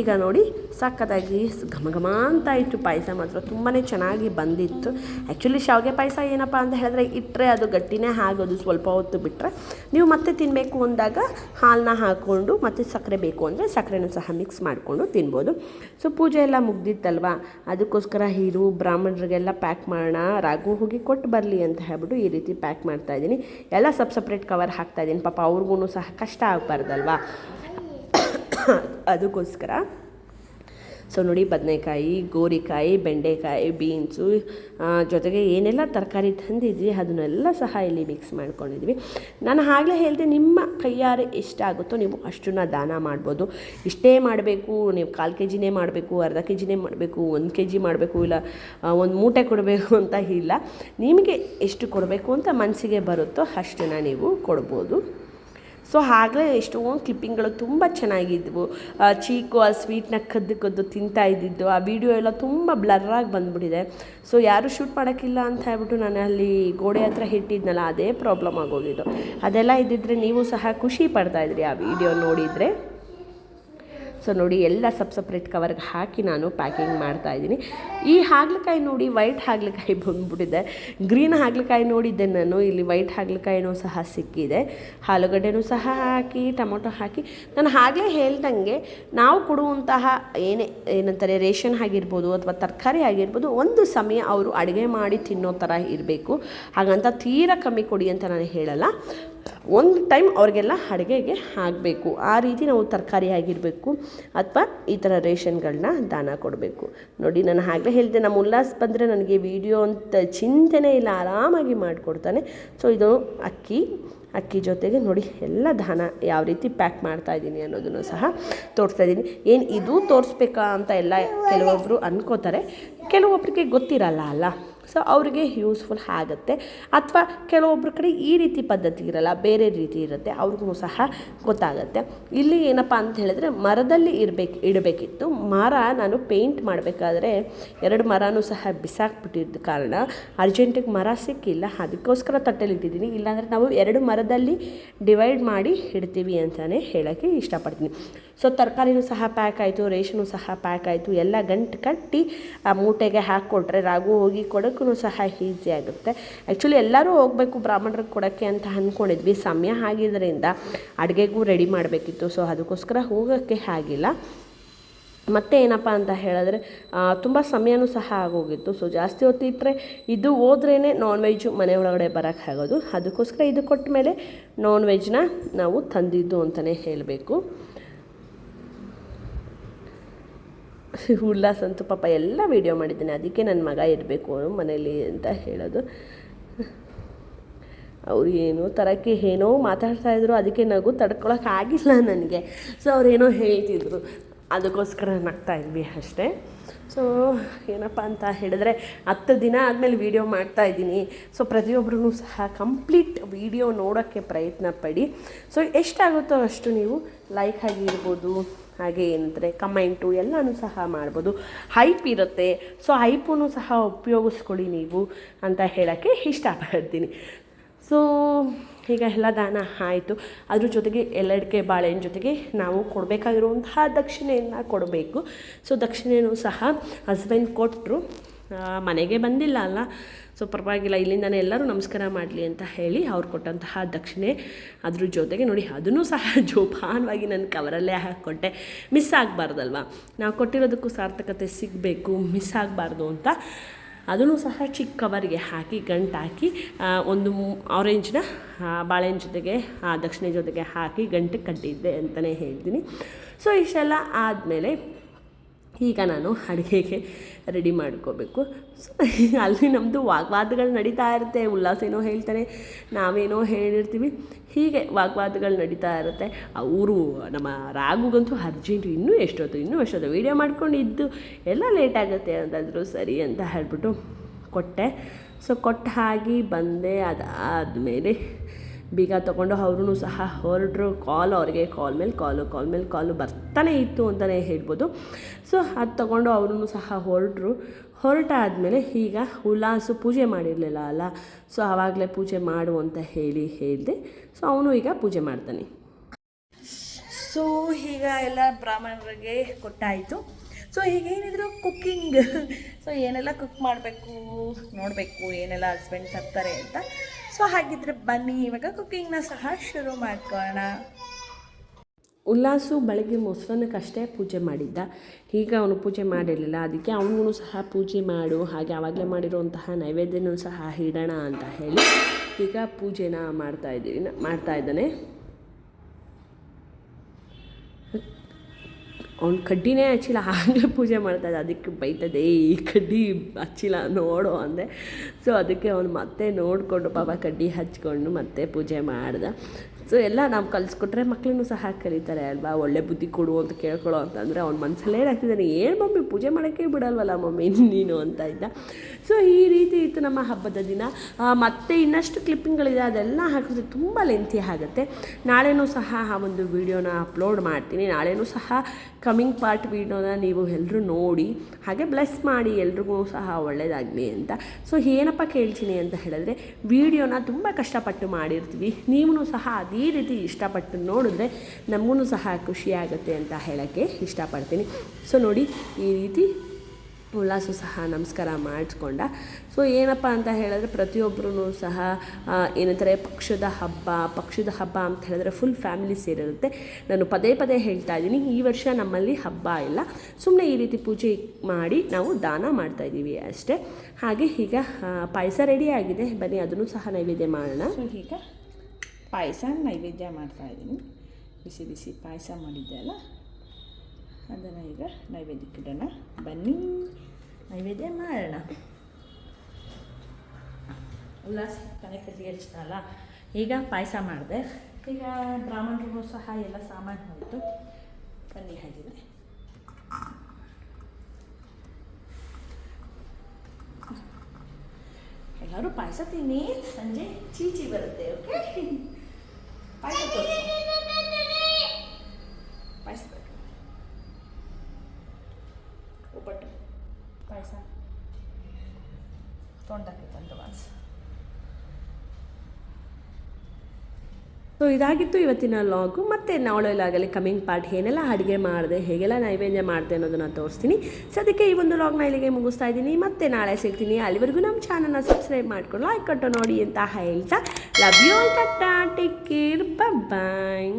ಈಗ ನೋಡಿ ಸಕ್ಕತ್ತಾಗಿ ಘಮ ಘಮ ಅಂತ ಇತ್ತು. ಪಾಯಸ ಮಾತ್ರ ತುಂಬಾ ಚೆನ್ನಾಗಿ ಬಂದಿತ್ತು. ಆ್ಯಕ್ಚುಲಿ ಶಾವಿಗೆ ಪಾಯಸ ಏನಪ್ಪ ಅಂತ ಹೇಳಿದ್ರೆ ಇಟ್ಟರೆ ಅದು ಗಟ್ಟಿನೇ ಆಗೋದು. ಸ್ವಲ್ಪ ಹೊತ್ತು ಬಿಟ್ಟರೆ ನೀವು ಮತ್ತೆ ತಿನ್ನಬೇಕು ಅಂದಾಗ ಹಾಲನ್ನ ಹಾಕ್ಕೊಂಡು ಮತ್ತು ಸಕ್ಕರೆ ಬೇಕು ಅಂದರೆ ಸಕ್ಕರೆನೂ ಸಹ ಮಿಕ್ಸ್ ಮಾಡಿಕೊಂಡು ತಿನ್ಬೋದು. ಸೊ ಪೂಜೆ ಎಲ್ಲ ಮುಗ್ದಿತ್ತಲ್ವ? ಅದಕ್ಕೋಸ್ಕರ ಹೀರು ಬ್ರಾಹ್ಮಣರಿಗೆಲ್ಲ ಪ್ಯಾಕ್ ಮಾಡೋಣ ರಾಗು ಹೋಗಿ ಕೊಟ್ಟು ಬರಲಿ ಅಂತ ಹೇಳ್ಬಿಟ್ಟು ಈ ರೀತಿ ಪ್ಯಾಕ್ ಮಾಡ್ತಾ ಇದ್ದೀನಿ. ಎಲ್ಲ ಸಪ್ ಸಪ್ರೇಟ್ ಕವರ್ ಹಾಕ್ತಾ ಇದ್ದೀನಿ. ಪಾಪ ಅವ್ರಿಗೂ ಸಹ ಕಷ್ಟ ಆಗಬಾರ್ದಲ್ವಾ? ಅದಕ್ಕೋಸ್ಕರ ಸೊ ನೋಡಿ ಬದನೆಕಾಯಿ, ಗೋರಿಕಾಯಿ, ಬೆಂಡೆಕಾಯಿ, ಬೀನ್ಸು ಜೊತೆಗೆ ಏನೆಲ್ಲ ತರಕಾರಿ ತಂದಿದ್ವಿ ಅದನ್ನೆಲ್ಲ ಸಹ ಇಲ್ಲಿ ಮಿಕ್ಸ್ ಮಾಡ್ಕೊಂಡಿದ್ವಿ. ನಾನು ಆಗಲೇ ಹೇಳಿದೆ ನಿಮ್ಮ ಕೈಯಾರೆ ಎಷ್ಟಾಗುತ್ತೋ ನೀವು ಅಷ್ಟನ್ನ ದಾನ ಮಾಡ್ಬೋದು. ಇಷ್ಟೇ ಮಾಡಬೇಕು, ನೀವು ಕಾಲು ಕೆ ಜಿನೇ ಮಾಡಬೇಕು, ಅರ್ಧ ಕೆ ಜಿನೇ ಮಾಡಬೇಕು, ಒಂದು ಕೆ ಜಿ ಮಾಡಬೇಕು, ಇಲ್ಲ ಒಂದು ಮೂಟೆ ಕೊಡಬೇಕು ಅಂತ ಇಲ್ಲ. ನಿಮಗೆ ಎಷ್ಟು ಕೊಡಬೇಕು ಅಂತ ಮನಸ್ಸಿಗೆ ಬರುತ್ತೋ ಅಷ್ಟನ್ನು ನೀವು ಕೊಡ್ಬೋದು. ಸೊ ಆಗಲೇ ಎಷ್ಟೊಂದು ಕ್ಲಿಪ್ಪಿಂಗ್ಗಳು ತುಂಬ ಚೆನ್ನಾಗಿದ್ವು. ಚೀಕು, ಆ ಸ್ವೀಟ್ನ ಕದ್ದು ಕದ್ದು ತಿಂತಾ ಇದ್ದಿದ್ದು, ಆ ವಿಡಿಯೋ ಎಲ್ಲ ತುಂಬ ಬ್ಲರ್ರಾಗಿ ಬಂದುಬಿಟ್ಟಿದೆ. ಸೊ ಯಾರೂ ಶೂಟ್ ಮಾಡೋಕ್ಕಿಲ್ಲ ಅಂತ ಹೇಳ್ಬಿಟ್ಟು ನಾನು ಅಲ್ಲಿ ಗೋಡೆ ಹತ್ರ ಇಟ್ಟಿದ್ನಲ್ಲ, ಅದೇ ಪ್ರಾಬ್ಲಮ್ ಆಗೋಗಿದ್ದು. ಅದೆಲ್ಲ ಇದ್ದಿದ್ರೆ ನೀವು ಸಹ ಖುಷಿ ಪಡ್ತಾಯಿದ್ರಿ ಆ ವಿಡಿಯೋ ನೋಡಿದರೆ? ಸೊ ನೋಡಿ, ಎಲ್ಲ ಸಪ್ ಸಪ್ರೇಟ್ ಕವರ್ಗೆ ಹಾಕಿ ನಾನು ಪ್ಯಾಕಿಂಗ್ ಮಾಡ್ತಾ ಇದ್ದೀನಿ. ಈ ಹಾಗಲಕಾಯಿ ನೋಡಿ ವೈಟ್ ಹಾಗಲಕಾಯಿ ಬಂದುಬಿಟ್ಟಿದೆ. ಗ್ರೀನ್ ಹಾಗಲಕಾಯಿ ನೋಡಿದ್ದೆ ನಾನು, ಇಲ್ಲಿ ವೈಟ್ ಹಾಗಲಕಾಯಿನೂ ಸಹ ಸಿಕ್ಕಿದೆ. ಆಲೂಗಡ್ಡೆನೂ ಸಹ ಹಾಕಿ, ಟೊಮೊಟೊ ಹಾಕಿ. ನಾನು ಆಗಲೇ ಹೇಳ್ದಂಗೆ, ನಾವು ಕೊಡುವಂತಹ ಏನೇ, ಏನಂತಾರೆ, ರೇಷನ್ ಆಗಿರ್ಬೋದು ಅಥವಾ ತರಕಾರಿ ಆಗಿರ್ಬೋದು, ಒಂದು ಸಮಯ ಅವರು ಅಡುಗೆ ಮಾಡಿ ತಿನ್ನೋ ಥರ ಇರಬೇಕು. ಹಾಗಂತ ತೀರಾ ಕಮ್ಮಿ ಕೊಡಿ ಅಂತ ನಾನು ಹೇಳಲ್ಲ. ಒಂದು ಟೈಮ್ ಅವ್ರಿಗೆಲ್ಲ ಅಡುಗೆಗೆ ಆಗಬೇಕು ಆ ರೀತಿ ನಾವು ತರಕಾರಿ ಆಗಿರಬೇಕು ಅಥವಾ ಈ ಥರ ರೇಷನ್ಗಳನ್ನ ದಾನ ಕೊಡಬೇಕು. ನೋಡಿ, ನಾನು ಆಗಲೇ ಹೇಳಿದೆ, ನಮ್ಮ ಉಲ್ಲಾಸ್ ಬಂದರೆ ನನಗೆ ವೀಡಿಯೋ ಅಂತ ಚಿಂತೆನೇ ಇಲ್ಲ, ಆರಾಮಾಗಿ ಮಾಡಿಕೊಡ್ತಾನೆ. ಸೊ ಇದು ಅಕ್ಕಿ ಅಕ್ಕಿ ಜೊತೆಗೆ ನೋಡಿ, ಎಲ್ಲ ದಾನ ಯಾವ ರೀತಿ ಪ್ಯಾಕ್ ಮಾಡ್ತಾ ಇದ್ದೀನಿ ಅನ್ನೋದನ್ನು ಸಹ ತೋರಿಸ್ತಾ ಇದ್ದೀನಿ. ಏನು ಇದು ತೋರಿಸ್ಬೇಕಾ ಅಂತ ಎಲ್ಲ ಕೆಲವೊಬ್ಬರು ಅಂದ್ಕೋತಾರೆ ಕೆಲವೊಬ್ಬರಿಗೆ ಗೊತ್ತಿರಲ್ಲ ಅಲ್ಲ? ಸೊ ಅವರಿಗೆ ಯೂಸ್ಫುಲ್ ಆಗುತ್ತೆ. ಅಥವಾ ಕೆಲವೊಬ್ಬರ ಕಡೆ ಈ ರೀತಿ ಪದ್ಧತಿ ಇರಲ್ಲ, ಬೇರೆ ರೀತಿ ಇರುತ್ತೆ, ಅವ್ರಿಗೂ ಸಹ ಗೊತ್ತಾಗುತ್ತೆ. ಇಲ್ಲಿ ಏನಪ್ಪ ಅಂತ ಹೇಳಿದ್ರೆ, ಮರದಲ್ಲಿ ಇರಬೇಕು, ಇಡಬೇಕಿತ್ತು. ಮರ ನಾನು ಪೇಂಟ್ ಮಾಡಬೇಕಾದ್ರೆ ಎರಡು ಮರನೂ ಸಹ ಬಿಸಾಕ್ಬಿಟ್ಟಿದ್ದ ಕಾರಣ ಅರ್ಜೆಂಟಿಗೆ ಮರ ಸಿಕ್ಕಿಲ್ಲ. ಅದಕ್ಕೋಸ್ಕರ ತಟ್ಟೆಲಿ ಇಟ್ಟಿದ್ದೀನಿ ಇಲ್ಲಾಂದರೆ ನಾವು ಎರಡು ಮರದಲ್ಲಿ ಡಿವೈಡ್ ಮಾಡಿ ಇಡ್ತೀವಿ ಅಂತಲೇ ಹೇಳೋಕ್ಕೆ ಇಷ್ಟಪಡ್ತೀನಿ. ಸೊ ತರಕಾರಿನೂ ಸಹ ಪ್ಯಾಕ್ ಆಯಿತು, ರೇಷನು ಸಹ ಪ್ಯಾಕ್ ಆಯಿತು. ಎಲ್ಲ ಗಂಟು ಕಟ್ಟಿ ಆ ಮೂಟೆಗೆ ಹಾಕ್ಕೊಟ್ರೆ ರಾಗು ಹೋಗಿ ಕೊಡೋಕ್ಕೂ ಸಹ ಈಸಿ ಆಗುತ್ತೆ. ಆ್ಯಕ್ಚುಲಿ ಎಲ್ಲರೂ ಹೋಗಬೇಕು ಬ್ರಾಹ್ಮಣರಿಗೆ ಕೊಡೋಕ್ಕೆ ಅಂತ ಅಂದ್ಕೊಂಡಿದ್ವಿ. ಸಮಯ ಆಗಿದ್ದರಿಂದ ಅಡುಗೆಗೂ ರೆಡಿ ಮಾಡಬೇಕಿತ್ತು. ಸೊ ಅದಕ್ಕೋಸ್ಕರ ಹೋಗೋಕ್ಕೆ ಆಗಿಲ್ಲ. ಮತ್ತೆ ಏನಪ್ಪ ಅಂತ ಹೇಳಿದ್ರೆ ತುಂಬ ಸಮಯನೂ ಸಹ ಆಗೋಗಿತ್ತು. ಸೊ ಜಾಸ್ತಿ ಹೊತ್ತಿಟ್ಟರೆ ಇದು ಹೋದ್ರೇ ನಾನ್ ವೆಜ್ಜು ಮನೆ ಒಳಗಡೆ ಬರೋಕ್ಕಾಗೋದು ಅದಕ್ಕೋಸ್ಕರ ಇದು ಕೊಟ್ಟ ಮೇಲೆ ನಾನ್ ವೆಜ್ನ ನಾವು ತಂದಿದ್ದು ಅಂತಲೇ ಹೇಳಬೇಕು. ಉಲ್ಲಾಸ್ ಅಂತೂ ಪಾಪ ಎಲ್ಲ ವೀಡಿಯೋ ಮಾಡಿದ್ದೀನಿ. ಅದಕ್ಕೆ ನನ್ನ ಮಗ ಇರಬೇಕು ಮನೇಲಿ ಅಂತ ಹೇಳೋದು. ಅವ್ರು ಏನೋ ತರಕ್ಕೆ ಏನೋ ಮಾತಾಡ್ತಾ ಇದ್ರು, ಅದಕ್ಕೆ ನಗು ತಡ್ಕೊಳಕ್ಕೆ ಆಗಿಲ್ಲ ನನಗೆ. ಸೊ ಅವ್ರೇನೋ ಹೇಳ್ತಿದ್ರು. ಅದಕ್ಕೋಸ್ಕರ ನಗ್ತಾ ಇದ್ವಿ ಅಷ್ಟೇ. ಸೊ ಏನಪ್ಪ ಅಂತ ಹೇಳಿದ್ರೆ, ಹತ್ತು ದಿನ ಆದಮೇಲೆ ವೀಡಿಯೋ ಮಾಡ್ತಾ ಇದ್ದೀನಿ. ಸೊ ಪ್ರತಿಯೊಬ್ಬರೂ ಸಹ ಕಂಪ್ಲೀಟ್ ವೀಡಿಯೋ ನೋಡೋಕ್ಕೆ ಪ್ರಯತ್ನ ಪಡಿ. ಸೊ ಎಷ್ಟಾಗುತ್ತೋ ಅಷ್ಟು ನೀವು ಲೈಕ್ ಆಗಿರ್ಬೋದು. ಹಾಗೆ ಏನಂದರೆ ಕಮೆಂಟು ಎಲ್ಲನೂ ಸಹ ಮಾಡ್ಬೋದು. ಹೈಪ್ ಇರುತ್ತೆ. ಸೊ ಹೈಪೂ ಸಹ ಉಪಯೋಗಿಸ್ಕೊಳ್ಳಿ ನೀವು ಅಂತ ಹೇಳೋಕ್ಕೆ ಇಷ್ಟಪಡ್ತೀನಿ. ಸೊ ಈಗ ಎಲ್ಲ ದಾನ ಆಯಿತು. ಅದ್ರ ಜೊತೆಗೆ ಎಲ್ಲಡಿಕೆ ಬಾಳೆಹಣ್ಣು ಜೊತೆಗೆ ನಾವು ಕೊಡಬೇಕಾಗಿರುವಂತಹ ದಕ್ಷಿಣೆಯನ್ನು ಕೊಡಬೇಕು. ಸೊ ದಕ್ಷಿಣೆಯೂ ಸಹ ಹಸ್ಬೆಂಡ್ ಕೊಟ್ಟರು ಮನೆಗೆ ಬಂದಿಲ್ಲ ಅಲ್ಲ. ಸೊ ಪರವಾಗಿಲ್ಲ, ಇಲ್ಲಿಂದನೇ ಎಲ್ಲರೂ ನಮಸ್ಕಾರ ಮಾಡಲಿ ಅಂತ ಹೇಳಿ ಅವ್ರು ಕೊಟ್ಟಂತಹ ದಕ್ಷಿಣೆ ಅದ್ರ ಜೊತೆಗೆ ನೋಡಿ, ಅದನ್ನು ಸಹ ಜೋಪಾನವಾಗಿ ನನ್ನ ಕವರಲ್ಲೇ ಹಾಕ್ಕೊಟ್ಟೆ ಮಿಸ್ ಆಗಬಾರ್ದಲ್ವ? ನಾವು ಕೊಟ್ಟಿರೋದಕ್ಕೂ ಸಾರ್ಥಕತೆ ಸಿಗಬೇಕು ಮಿಸ್ ಆಗಬಾರ್ದು ಅಂತ. ಅದನ್ನು ಸಹ ಚಿಕ್ಕ ಕವರಿಗೆ ಹಾಕಿ ಗಂಟು ಹಾಕಿ ಒಂದು ಆರೆಂಜ್ನ ಬಾಳೆಹಣ್ಣು ಜೊತೆಗೆ ದಕ್ಷಿಣೆ ಜೊತೆಗೆ ಹಾಕಿ ಗಂಟು ಕಟ್ಟಿದ್ದೆ ಅಂತಲೇ ಹೇಳ್ತೀನಿ. ಸೊ ಇಷ್ಟೆಲ್ಲ ಆದಮೇಲೆ ಈಗ ನಾನು ಅಡುಗೆಗೆ ರೆಡಿ ಮಾಡ್ಕೋಬೇಕು. ಸೊ ಅಲ್ಲಿ ನಮ್ಮದು ವಾಗ್ವಾದಗಳು ನಡೀತಾ ಇರುತ್ತೆ. ಉಲ್ಲಾಸ ಏನೋ ಹೇಳ್ತಾರೆ, ನಾವೇನೋ ಹೇಳಿರ್ತೀವಿ. ಹೀಗೆ ವಾಗ್ವಾದಗಳು ನಡೀತಾ ಇರುತ್ತೆ. ಅವರು ನಮ್ಮ ರಾಗುಗಂತೂ ಅರ್ಜೆಂಟು ಇನ್ನೂ ಎಷ್ಟೊತ್ತು ಇನ್ನೂ ಎಷ್ಟೊತ್ತು ವೀಡಿಯೋ ಮಾಡ್ಕೊಂಡು ಇದ್ದು ಎಲ್ಲ ಲೇಟ್ ಆಗುತ್ತೆ ಅಂತಂದರು ಸರಿ ಅಂತ ಹೇಳ್ಬಿಟ್ಟು ಕೊಟ್ಟೆ. ಸೊ ಕೊಟ್ಟು ಹಾಗೆ ಬಂದೆ. ಅದಾದಮೇಲೆ ಬೀಗ ತೊಗೊಂಡು ಅವ್ರೂ ಸಹ ಹೊರಟರು ಕಾಲ್ ಅವ್ರಿಗೆ ಕಾಲ್ ಮೇಲೆ ಕಾಲು ಕಾಲ್ ಮೇಲೆ ಕಾಲು ಬರ್ತಾನೆ ಇತ್ತು ಅಂತಲೇ ಹೇಳ್ಬೋದು. ಸೊ ಅದು ತೊಗೊಂಡು ಅವ್ರೂ ಸಹ ಹೊರಟರು ಹೊರಟಾದಮೇಲೆ ಈಗ ಉಲ್ಲಾಸು ಪೂಜೆ ಮಾಡಿರಲಿಲ್ಲ ಅಲ್ಲ? ಸೊ ಆವಾಗಲೇ ಪೂಜೆ ಮಾಡು ಅಂತ ಹೇಳಿ ಹೇಳಿದೆ. ಸೊ ಅವನು ಈಗ ಪೂಜೆ ಮಾಡ್ತಾನೆ. ಸೊ ಈಗ ಎಲ್ಲ ಬ್ರಾಹ್ಮಣರಿಗೆ ಕೊಟ್ಟಾಯಿತು. ಸೊ ಈಗ ಏನಿದ್ರು ಕುಕ್ಕಿಂಗ್ ಸೊ ಏನೆಲ್ಲ ಕುಕ್ ಮಾಡಬೇಕು, ನೋಡಬೇಕು, ಏನೆಲ್ಲ ಹಸ್ಬೆಂಡ್ ತರ್ತಾರೆ ಅಂತ. ಸೊ ಹಾಗಿದ್ರೆ ಬನ್ನಿ, ಇವಾಗ ಕುಕ್ಕಿಂಗ್ನ ಸಹ ಶುರು ಮಾಡ್ಕೊಳ್ಳೋಣ ಉಲ್ಲಾಸು ಬೆಳಗ್ಗೆ ಮೊಸರನ್ನಕ್ಕಷ್ಟೇ ಪೂಜೆ ಮಾಡಿದ್ದ. ಈಗ ಅವನು ಪೂಜೆ ಮಾಡಿರಲಿಲ್ಲ. ಅದಕ್ಕೆ ಅವನಿಗೂ ಸಹ ಪೂಜೆ ಮಾಡು, ಹಾಗೆ ಆವಾಗಲೇ ಮಾಡಿರುವಂತಹ ನೈವೇದ್ಯನೂ ಸಹ ಇಡೋಣ ಅಂತ ಹೇಳಿ ಈಗ ಪೂಜೆನ ಮಾಡ್ತಾ ಇದ್ದೀವಿ, ಮಾಡ್ತಾ ಇದ್ದಾನೆ. ಅವ್ನು ಕಡ್ಡಿನೇ ಹಚ್ಚಿಲ್ಲ ಆಗಲೇ ಪೂಜೆ ಮಾಡ್ತಾ ಇದ್ದ ಅದಕ್ಕೆ ಬೈತದೆ ಈ ಕಡ್ಡಿ ಹಚ್ಚಿಲ್ಲ ನೋಡು ಅಂದೆ. ಸೊ ಅದಕ್ಕೆ ಅವ್ನು ಮತ್ತೆ ನೋಡಿಕೊಂಡು ಪಾಪ ಕಡ್ಡಿ ಹಚ್ಕೊಂಡು ಮತ್ತೆ ಪೂಜೆ ಮಾಡ್ದೆ. ಸೊ ಎಲ್ಲ ನಾವು ಕಲಿಸ್ಕೊಟ್ರೆ ಮಕ್ಕಳನ್ನು ಸಹ ಕಲಿತಾರೆ ಅಲ್ವಾ? ಒಳ್ಳೆ ಬುದ್ಧಿ ಕೊಡು ಅಂತ ಕೇಳ್ಕೊಳ್ಳೋ ಅಂತಂದರೆ ಅವ್ನ ಮನಸ್ಸಲ್ಲೇ ಏನಾಗ್ತಿದ್ದಾನೆ. ಏನು ಮಮ್ಮಿ, ಪೂಜೆ ಮಾಡೋಕ್ಕೆ ಬಿಡಲ್ವಲ್ಲ ಮಮ್ಮಿ, ನೀನು ಅಂತ ಇದ್ದ. ಸೊ ಈ ರೀತಿ ಇತ್ತು ನಮ್ಮ ಹಬ್ಬದ ದಿನ. ಮತ್ತೆ ಇನ್ನಷ್ಟು ಕ್ಲಿಪ್ಪಿಂಗ್ಗಳಿದೆ ಅದೆಲ್ಲ ಹಾಕಿದ್ರೆ ತುಂಬ ಲೆಂತಿ ಆಗುತ್ತೆ. ನಾಳೆನೂ ಸಹ ಆ ಒಂದು ವಿಡಿಯೋನ ಅಪ್ಲೋಡ್ ಮಾಡ್ತೀನಿ. ನಾಳೆನೂ ಸಹ ಕಮಿಂಗ್ ಪಾರ್ಟ್ ವಿಡಿಯೋನ ನೀವು ಎಲ್ಲರೂ ನೋಡಿ, ಹಾಗೆ ಬ್ಲೆಸ್ ಮಾಡಿ ಎಲ್ರಿಗೂ ಸಹ ಒಳ್ಳೆಯದಾಗಲಿ ಅಂತ. ಸೊ ಏನಪ್ಪ ಕೇಳ್ತೀನಿ ಅಂತ ಹೇಳಿದ್ರೆ, ವಿಡಿಯೋನ ತುಂಬ ಕಷ್ಟಪಟ್ಟು ಮಾಡಿರ್ತೀವಿ. ನೀವು ಸಹ ಅದೇ ರೀತಿ ಇಷ್ಟಪಟ್ಟು ನೋಡಿದ್ರೆ ನಮಗೂ ಸಹ ಖುಷಿಯಾಗುತ್ತೆ ಅಂತ ಹೇಳೋಕ್ಕೆ ಇಷ್ಟಪಡ್ತೀನಿ. ಸೊ ನೋಡಿ, ಈ ರೀತಿ ಉಲ್ಲಾಸು ಸಹ ನಮಸ್ಕಾರ ಮಾಡಿಸ್ಕೊಂಡ. ಸೊ ಏನಪ್ಪ ಅಂತ ಹೇಳಿದ್ರೆ ಪ್ರತಿಯೊಬ್ಬರೂ ಸಹ ಏನಂತಾರೆ ಪಕ್ಷದ ಹಬ್ಬ ಪಕ್ಷದ ಹಬ್ಬ ಅಂತ ಹೇಳಿದ್ರೆ ಫುಲ್ ಫ್ಯಾಮಿಲಿ ಸೇರಿರುತ್ತೆ. ನಾನು ಪದೇ ಪದೇ ಹೇಳ್ತಾ ಇದ್ದೀನಿ, ಈ ವರ್ಷ ನಮ್ಮಲ್ಲಿ ಹಬ್ಬ ಇಲ್ಲ. ಸುಮ್ಮನೆ ಈ ರೀತಿ ಪೂಜೆ ಮಾಡಿ ನಾವು ದಾನ ಮಾಡ್ತಾ ಇದ್ದೀವಿ ಅಷ್ಟೇ. ಹಾಗೆ ಈಗ ಪಾಯಸ ರೆಡಿ ಆಗಿದೆ. ಬನ್ನಿ, ಅದನ್ನು ಸಹ ನೈವೇದ್ಯ ಮಾಡೋಣ. ಈಗ ಪಾಯಸ ನೈವೇದ್ಯ ಮಾಡ್ತಾ ಇದ್ದೀನಿ. ಬಿಸಿ ಬಿಸಿ ಪಾಯಸ ಮಾಡಿದ್ದೆ ಅಲ್ಲ? ಅದನ್ನು ಈಗ ನೈವೇದ್ಯಕ್ಕಿಡೋಣ ಬನ್ನಿ, ನೈವೇದ್ಯ ಮಾಡೋಣ. ಉಲ್ಲಾಸ ಕನೆ ಕಡ್ಡಿ ಅಲ್ಲ ಈಗ ಪಾಯಸ ಮಾಡಿದೆ. ಈಗ ಬ್ರಾಹ್ಮಣರಿಗೂ ಸಹ ಎಲ್ಲ ಸಾಮಾನು ಹೋಯಿತು. ಬನ್ನಿ ಎಲ್ಲರೂ ಪಾಯಸ ತಿನ್ನಿ. ಸಂಜೆ ಚೀಚಿ ಬರುತ್ತೆ ಓಕೆ ಪಾಯಸ ಒಬ್ಬಟ್ಟು ಪಾಯಸ ತೊಂಡಕ್ಕೆ ತಂದು ವಾಸ ಸೊ ಇದಾಗಿತ್ತು ಇವತ್ತಿನ ಲಾಗು. ಮತ್ತು ನಾಳೆಲಾಗಲಿ ಕಮಿಂಗ್ ಪಾರ್ಟ್ ಏನೆಲ್ಲ ಅಡುಗೆ ಮಾಡಿದೆ, ಹೇಗೆಲ್ಲ ನೈವೇದ್ಯ ಮಾಡಿದೆ ಅನ್ನೋದನ್ನು ತೋರಿಸ್ತೀನಿ. ಸದ್ಯಕ್ಕೆ ಈ ಒಂದು ಲಾಗ್ನ ಇಲ್ಲಿಗೆ ಮುಗಿಸ್ತಾ ಇದ್ದೀನಿ. ಮತ್ತೆ ನಾಳೆ ಸಿಗ್ತೀನಿ. ಅಲ್ಲಿವರೆಗೂ ನಮ್ಮ ಚಾನಲ್ನ ಸಬ್ಸ್ಕ್ರೈಬ್ ಮಾಡ್ಕೊಂಡು ಲೈಕ್ ಕೊಟ್ಟು ನೋಡಿ ಅಂತ ಹೇಳ್ತಾ. Love you tata take care bye